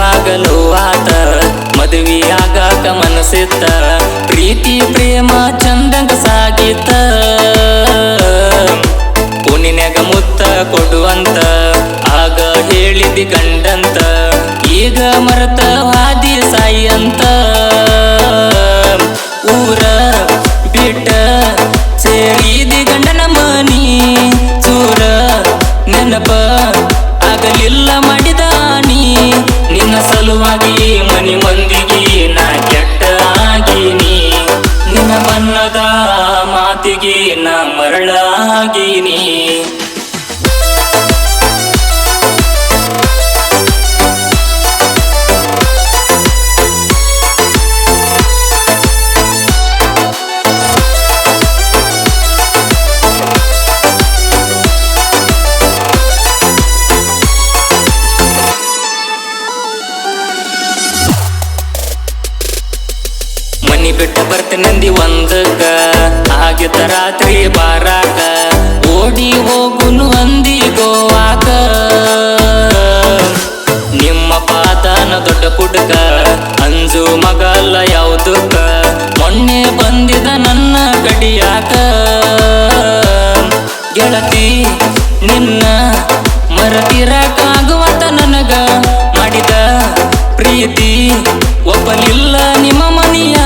ಯಾವಾಗಲೂ ಆತ ಮದುವೆಯಾಗ ಮನಸ್ಸಿತ್ತ. ಪ್ರೀತಿ ಪ್ರೇಮ ಚಂದಂಗ ಸಾ ನಿನ್ನ ಸಲುವಾಗಿ ಮನಿ ಮಂದಿಗೆ ನಾ ಕೆಟ್ಟ ಆಗೀನಿ ನಿನ್ನ ಬಣ್ಣದ ಮಾತಿಗೆ ನಾ ಮರಳಾಗೀನಿ. ಬಿಟ್ಟ ಬರ್ತೀನಂದಿ ಒಂದಕ್ಕ. ಆಗಿದ್ದ ರಾತ್ರಿ ಬಾರಾಕ. ಓಡಿ ಹೋಗುನು ಅಂದಿ ಗೋವಾಕ. ನಿಮ್ಮ ಪಾತನ ದೊಡ್ಡ ಕುಡುಕ ಅಂಜು ಮಗಲ್ಲ ಯಾವುದಕ್ಕ. ಮೊನ್ನೆ ಬಂದಿದ ನನ್ನ ಕಡಿಯಾಕ. ಗೆಳತಿ, ನಿನ್ನ ಮರತಿರಕಾಗುವತ ನನಗ ಮಾಡಿದ ಪ್ರೀತಿ. ಒಬ್ಬನಿಲ್ಲ ನಿಮ್ಮ ಮನಿಯಾಗ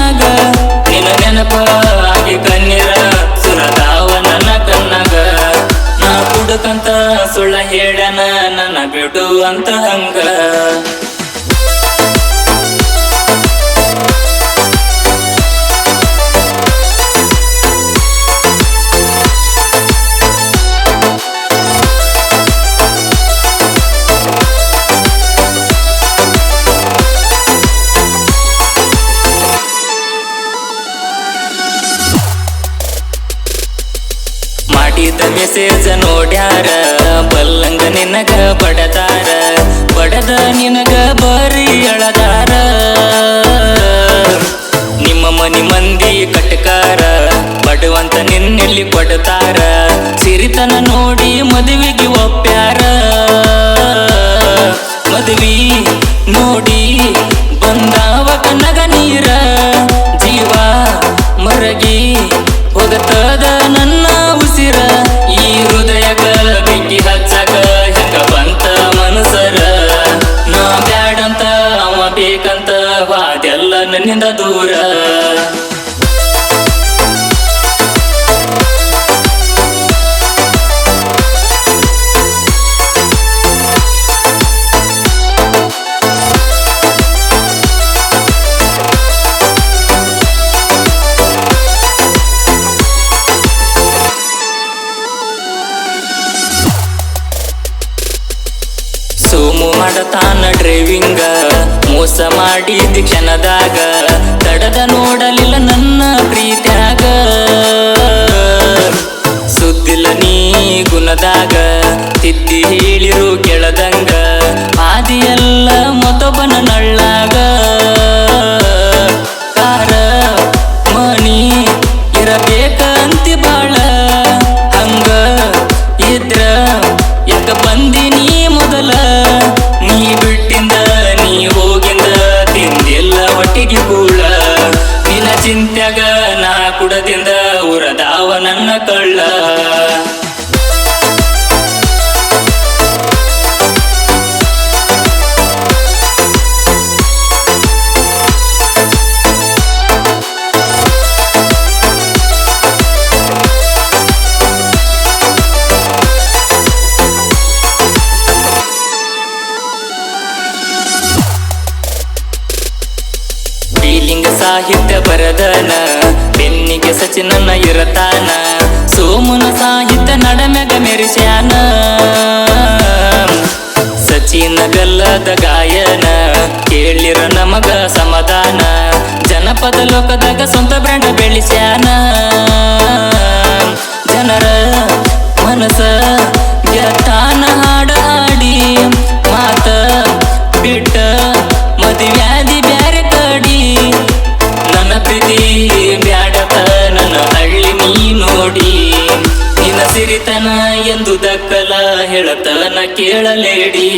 అంతరంగా ಮಾಡಿದ ಮೆಸೇಜ್ ನೋಡ್ಯಾರ, ಬಲ್ಲಂಗ ನಿನಗ ಬಡದಾರ ಬಡದ ನಿನಗ ಬರೀ ಎಳದಾರ. ನಿಮ್ಮ ಮನಿ ಮಂದಿ ಕಟ್ಕಾರ, ಬಡವಂತ ನಿನ್ನೆಲ್ಲಿ ಕೊಡ್ತಾರ ಸಿರಿತನ ನೋಡಿ ಮದುವೆಗೆ ಒಪ್ಪ್ಯಾರ. ಮದುವೆ ನೋಡಿ ಬಂದಾವ ಕನ್ನಗ ನೀರ. ನನ್ನಿಂದ ದೂರ. ಸೋಮು ಮಾಡತಾನ ಡ್ರೈವಿಂಗ ಮೋಸ ಮಾಡಿದ ಕ್ಷಣದಾಗ, ತಡದ ನೋಡಲಿಲ್ಲ ನನ್ನ ಪ್ರೀತ್ಯಾಗ. ಸುದ್ದಿಲ್ಲ ನೀ ಗುಣದಾಗ, ತಿದ್ದಿ ಹೇಳಿರು ಕೆಳದಂಗ. ಆದಿಯೆಲ್ಲ ಮತ್ತೊಬ್ಬನ ಬರದನ ಬೆನ್ನಿಗೆ ಸಚಿನನ್ನ ಇರತಾನ. ಸೋಮುನ ಸಾಹಿತ್ಯ ನಡಮೆಗ ಮೆರಿಸ್ಯಾನ. ಸಚಿನ ಬೆಲ್ಲದ ಗಾಯನ. ಕೇಳಿರ ನಮಗ ಸಮಾಧಾನ. ಜನಪದ ಲೋಕದಾಗ ಸ್ವಂತ ಬ್ರ್ಯಾಂಡ್ ಬೆಳೆಸ್ಯಾನ. ಜನರ ಮನಸ ಕರಿತನ ಎಂದು ದಕ್ಕಲ ಹೇಳತನ ಕೇಳಲೇಡಿ.